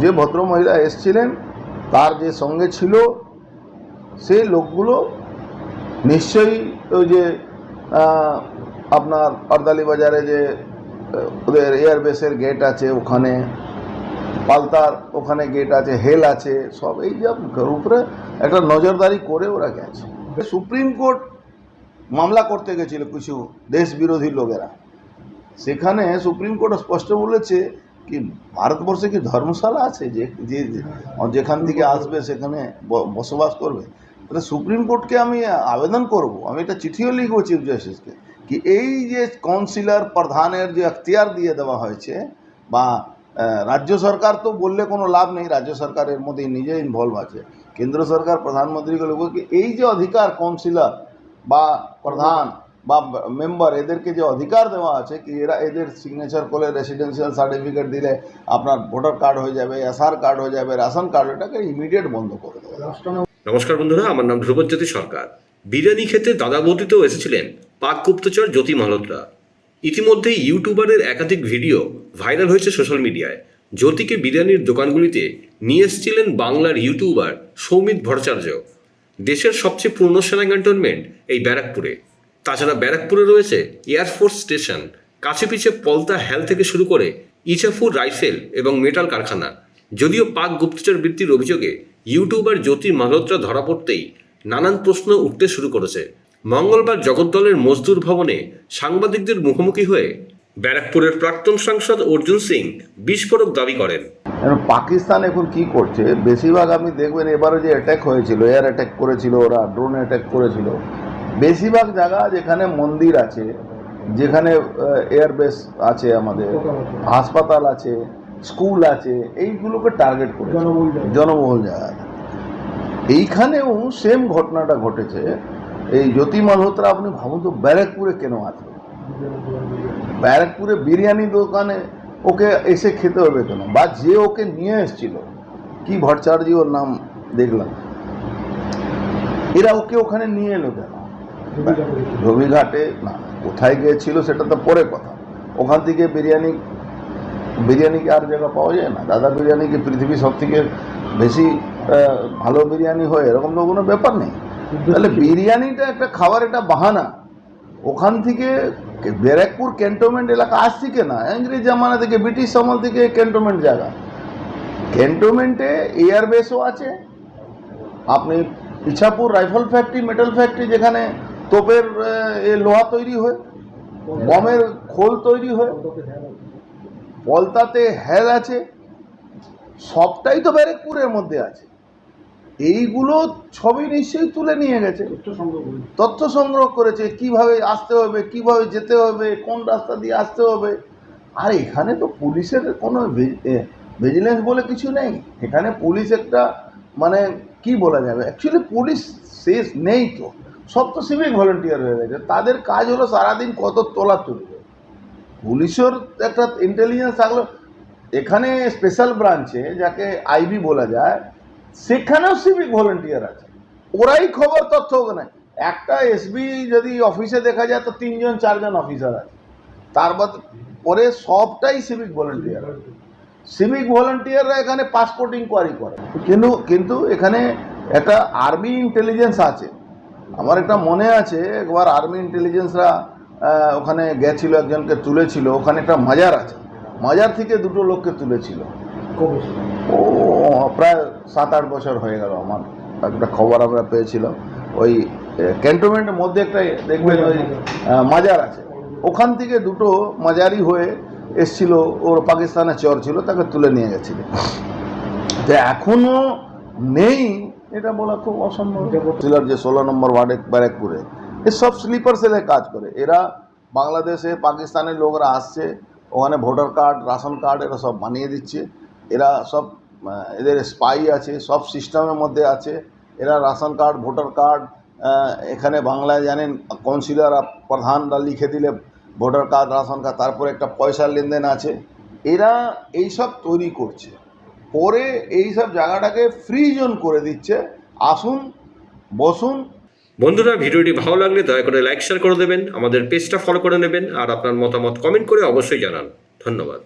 যে ভদ্রমহিলা এসছিলেন, তার যে সঙ্গে ছিল সে লোকগুলো নিশ্চয়ই ওই যে আপনার অর্দালি বাজারে যে ওদের এয়ারবেসের গেট আছে ওখানে, পালতার ওখানে গেট আছে, হেল আছে, সব এই যে উপরে একটা নজরদারি করে ওরা গেছে। সুপ্রিম কোর্ট মামলা করতে গেছিল কিছু দেশ বিরোধী লোকেরা। সেখানে সুপ্রিম কোর্ট স্পষ্ট বলেছে কি ভারতবর্ষে কি ধর্মশালা আছে? যে যে যেখান থেকে আসবে সেখানে বসবাস করবে। তাহলে সুপ্রিম কোর্টকে আমি আবেদন করব। আমি একটা চিঠিও লিখব চিফ জাস্টিসকে কি এই যে কাউন্সিলর প্রধানের যে এখতিয়ার দিয়ে দেওয়া হয়েছে বা রাজ্য সরকার তো বললে কোনো লাভ নেই, রাজ্য সরকার এর মধ্যে নিজে ইনভলভ আছে। কেন্দ্র সরকার, প্রধানমন্ত্রীকে লোক এই যে অধিকার কাউন্সিলর বা প্রধান বা মেম্বার এদেরকে যে অধিকার দেওয়া আছে কি এরা এদের সিগনেচার করলে রেসিডেন্সিয়াল সার্টিফিকেট দিলে আপনার ভোটার কার্ড হয়ে যাবে এসআর কার্ড হয়ে যাবে রেশন কার্ড এটাকে ইমিডিয়েট বন্ধ করে দেবে নমস্কার বন্ধুরা, আমার নাম ধ্রুবজ্যোতি সরকার। বিরিয়ানি খেতে দাদা বৌদিতেও এসেছিলেন পাক গুপ্তচর জ্যোতি মালহোত্রা। ইতিমধ্যেই ইউটিউবারের একাধিক ভিডিও ভাইরাল হয়েছে সোশ্যাল মিডিয়ায়। জ্যোতিকে বিরিয়ানির দোকানগুলিতে নিয়ে এসেছিলেন বাংলার ইউটিউবার সৌমিত ভট্টাচার্য। দেশের সবচেয়ে পূর্ণ সেনা ক্যান্টনমেন্ট এই ব্যারাকপুরে। তাছাড়া ব্যারাকপুরে রয়েছে এয়ারফোর্স স্টেশন কাছে পিছে পলতা হেল থেকে শুরু করে ইচাফুর রাইফেল এবং মেটাল কারখানা। যদিও পাক গুপ্তচর বৃত্তির অভিযোগে ইউটিউবার জ্যোতি মালহোত্রা ধরা পড়তেই নানান প্রশ্ন উঠতে শুরু করেছে। মঙ্গলবার জগদ্দলের মজদুর ভবনে সাংবাদিকদের মুখোমুখি হয়ে ব্যারাকপুরের প্রাক্তন সাংসদ অর্জুন সিং বিস্ফোরক দাবি করেন। পাকিস্তান এখন কি করছে? বেশিরভাগ আপনি দেখবেন এবারে যে অ্যাটাক হয়েছিল এয়ার অ্যাটাক করেছিল ওরা ড্রোন অ্যাটাক করেছিল। বেশিরভাগ জায়গা যেখানে মন্দির আছে যেখানে এয়ারবেস আছে আমাদের হাসপাতাল আছে স্কুল আছে এইগুলোকে টার্গেট করে জনবহুল জায়গা। এইখানেও সেম ঘটনাটা ঘটেছে। এই জ্যোতি মালহোত্রা আপনি ভাবুন তো ব্যারাকপুরে কেন আছে? ব্যারাকপুরে বিরিয়ানি দোকানে ওকে এসে খেতে হবে কেন? বা যে ওকে নিয়ে এসেছিল কি ভট্টাচার্য ওর নাম দেখলাম এরা ওকে ওখানে নিয়ে এলো কেন? রবিঘাটে না, কোথায় গিয়েছিল সেটা তো পরে কথা। ওখান থেকে বিরিয়ানি বিরিয়ানি কি আর জায়গা পাওয়া যায় না? দাদা বিরিয়ানি কি পৃথিবীর সব থেকে বেশি ভালো বিরিয়ানি হয়? এরকম তো কোনো ব্যাপার নেই। তাহলে বিরিয়ানিটা একটা খাবার একটা বাহানা। ওখান থেকে ব্যারাকপুর ক্যান্টনমেন্ট এলাকা আজ থেকে না? ইংরেজ জামানা থেকে, ব্রিটিশ আমল থেকে ক্যান্টনমেন্ট জায়গা। ক্যান্টনমেন্টে এয়ারবেসও আছে। আপনি Ichhapur rifle factory, metal factory যেখানে তোপের এ লোহা তৈরি হয় বমের খোল তৈরি হয় পলতাতে হেল আছে সবটাই তো ব্যারেকপুরের মধ্যে আছে। এইগুলো ছবি নিশ্চয়ই তুলে নিয়ে গেছে। তথ্য সংগ্রহ করেছে কীভাবে আসতে হবে কীভাবে যেতে হবে কোন রাস্তা দিয়ে আসতে হবে। আর এখানে তো পুলিশের কোনো ভিজিলেন্স বলে কিছু নেই। এখানে পুলিশ একটা মানে কি বলা যাবে? অ্যাকচুয়ালি পুলিশ শেষ নেই তো। সব তো সিভিক ভলেন্টিয়ার হয়ে গেছে। তাদের কাজ হলো সারাদিন কত তোলা তুলবে। পুলিশের একটা ইন্টেলিজেন্স থাকল। এখানে স্পেশাল ব্রাঞ্চে যাকে আইবি বলা যায়, সেখানেও সিভিক ভলেন্টিয়ার আছে। ওরাই খবর, তথ্য ওখানে। একটা এসবি যদি অফিসে দেখা যায়, তো তিনজন, চারজন অফিসার আছে। তার বাদ, পরে সবটাই সিভিক ভলেন্টিয়ার সিভিক ভলেন্টিয়াররা এখানে পাসপোর্ট ইনকোয়ারি করে। কিন্তু কিন্তু এখানে একটা আর্মি ইন্টেলিজেন্স আছে। আমার একটা মনে আছে একবার আর্মি ইন্টেলিজেন্সরা ওখানে গেছিল একজনকে তুলেছিল ওখানে একটা মাজার আছে। মাজার থেকে দুটো লোককে তুলেছিল। ও প্রায় সাত আট বছর হয়ে গেল আমার। একটা খবর আমরা পেয়েছিলাম। ওই ক্যান্টনমেন্টের মধ্যে একটা দেখবেন ওই মাজার আছে। ওখান থেকে দুটো মাজারি হয়ে এসছিল ওর পাকিস্তানে চর ছিল তাকে তুলে নিয়ে গেছিল। তো এখনও নেই এটা বলা খুব অসম্ভব। সিলার যে ষোলো নম্বর ওয়ার্ডে ব্যারাকপুরে। এসব স্লিপার সেলে কাজ করে। এরা বাংলাদেশে পাকিস্তানের লোকরা আসছে, ওখানে ভোটার কার্ড, রাশন কার্ড এরা সব বানিয়ে দিচ্ছে। এরা সব এদের স্পাই আছে, সব সিস্টেমের মধ্যে আছে। এরা রাশন কার্ড, ভোটার কার্ড এখানে বাংলায় জানেন কাউন্সিলর প্রধানরা লিখে দিলে ভোটার কার্ড, রাশন কার্ড, তারপরে একটা পয়সার লেনদেন আছে। এরা এইসব তৈরি করছে। করে এইসব জায়গাটাকে ফ্রি জোন করে দিচ্ছে। আসুন, বসুন। বন্ধুরা, ভিডিওটি ভালো লাগলে দয়া করে লাইক শেয়ার করে দেবেন। আমাদের পেজটা ফলো করে নেবেন। আর আপনার মতামত কমেন্ট করে অবশ্যই জানান। ধন্যবাদ।